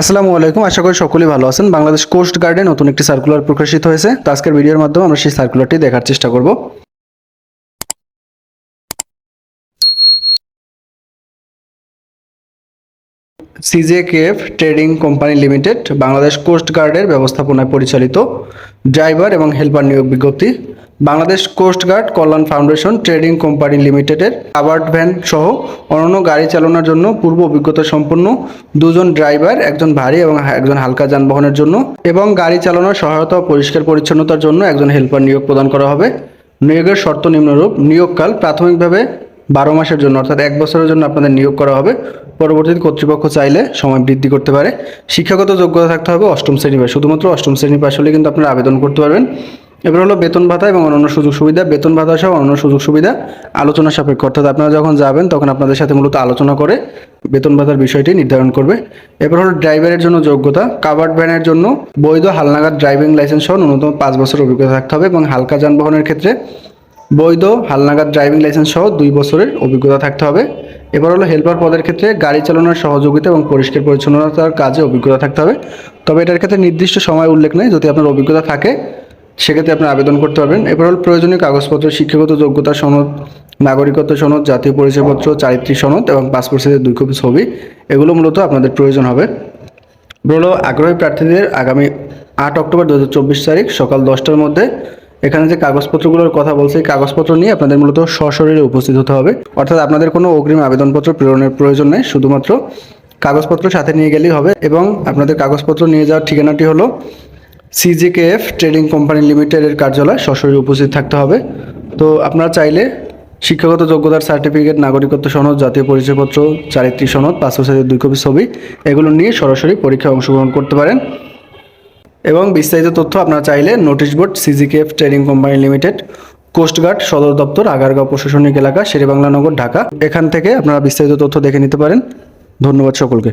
আসসালামু আলাইকুম, আশা করি সকলেই ভালো আছেন। বাংলাদেশ কোস্ট গার্ডে নতুন একটি সার্কুলার প্রকাশিত হয়েছে। তো আজকের ভিডিওর মাধ্যমে আমরা সেই সার্কুলারটি দেখার চেষ্টা করব। CJKF trading company limited Bangladesh coast গার্ডের ব্যবস্থাপনায় পরিচালিত ড্রাইভার এবং হেল্পার নিয়োগ বিজ্ঞপ্তি। বাংলাদেশ কোস্ট গার্ড কল্যাণ ফাউন্ডেশন ট্রেডিং কোম্পানি লিমিটেডের কাভার্ড ভ্যান সহ অন্যান্য গাড়ি চালানোর জন্য পূর্ব অভিজ্ঞতা সম্পন্ন দুজন ড্রাইভার, একজন ভারী এবং একজন হালকা যানবাহনের জন্য এবং গাড়ি চালানোর সহায়তা ও পরিষ্কার পরিচ্ছন্নতার জন্য একজন হেল্পার নিয়োগ প্রদান করা হবে। নিয়োগের শর্ত নিম্নরূপ। নিয়োগকাল প্রাথমিকভাবে বারো মাসের জন্য, অর্থাৎ এক বছরের জন্য আপনাদের নিয়োগ করা হবে। পরবর্তীতে কর্তৃপক্ষ চাইলে সময় বৃদ্ধি করতে পারে। শিক্ষাগত যোগ্যতা থাকতে হবে অষ্টম শ্রেণি পাস শুধুমাত্র অষ্টম শ্রেণি পাস হলে কিন্তু আপনারা আবেদন করতে পারবেন। এবার হলো বেতন ভাতা এবং অন্যান্য সুযোগ সুবিধা। বেতন ভাতা সহ অন্যান্য সুযোগ সুবিধা আলোচনা সাপেক্ষ। অর্থাৎ আপনারা যখন যাবেন, তখন আপনাদের সাথে মূলত আলোচনা করে বেতন ভাতার বিষয়টি নির্ধারণ করবে। এবার হলো ড্রাইভারের জন্য যোগ্যতা। কাভার্ড ভ্যানের জন্য বৈধ হালনাগাদ ড্রাইভিং লাইসেন্স সহ ন্যূনতম পাঁচ বছর অভিজ্ঞতা থাকতে হবে এবং হালকা যানবাহনের ক্ষেত্রে বৈধ হালনাগাদ ড্রাইভিং লাইসেন্স সহ দুই বছরের অভিজ্ঞতা থাকতে হবে। এবার হলো হেল্পার পদের ক্ষেত্রে গাড়ি চালানোর সহযোগিতা এবং পরিষ্কার পরিচ্ছন্নতার কাজে অভিজ্ঞতা থাকতে হবে। তবে এটার ক্ষেত্রে নির্দিষ্ট সময় উল্লেখ নেই। যদি আপনার অভিজ্ঞতা থাকে, সেক্ষেত্রে আপনি আবেদন করতে পারবেন। এবার হল প্রয়োজনীয় কাগজপত্র, শিক্ষাগত যোগ্যতা সনদ, নাগরিকত্ব সনদ, জাতীয় পরিচয়পত্র, চারিত্রিক সনদ এবং পাসপোর্ট সাইজের দুই কপি ছবি, এগুলো মূলত আপনাদের প্রয়োজন হবে। বলো আগ্রহী প্রার্থীদের আগামী আট অক্টোবর দু হাজার চব্বিশ তারিখ সকাল দশটার মধ্যে এখানে যে কাগজপত্রগুলোর কথা বলছে কাগজপত্র নিয়ে আপনাদের মূলত সশরীরে উপস্থিত হতে হবে। অর্থাৎ আপনাদের কোনো অগ্রিম আবেদনপত্র প্রেরণের প্রয়োজন নেই, শুধুমাত্র কাগজপত্র সাথে নিয়ে গেলেই হবে এবং আপনাদের কাগজপত্র নিয়ে যাওয়ার ঠিকানাটি হলো সিজিকেএফ ট্রেডিং কোম্পানি লিমিটেডের কার্যালয়, সশরীরে উপস্থিত থাকতে হবে। তো আপনারা চাইলে শিক্ষাগত যোগ্যতার সার্টিফিকেট, নাগরিকত্ব সনদ, জাতীয় পরিচয়পত্র, চারিত্রিক সনদ, পাসপোর্ট সাইজের দুই কপি ছবি, এগুলো নিয়ে সরাসরি পরীক্ষায় অংশগ্রহণ করতে পারেন। এবং বিস্তারিত তথ্য আপনারা চাইলে notice board CGKF trading company limited coast guard সদর দপ্তর, আগারগাঁও প্রশাসনিক এলাকা শেরেবাংলা নগর ঢাকা। এখান থেকে আপনারা বিস্তারিত তথ্য দেখে নিতে পারেন। ধন্যবাদ সকলকে।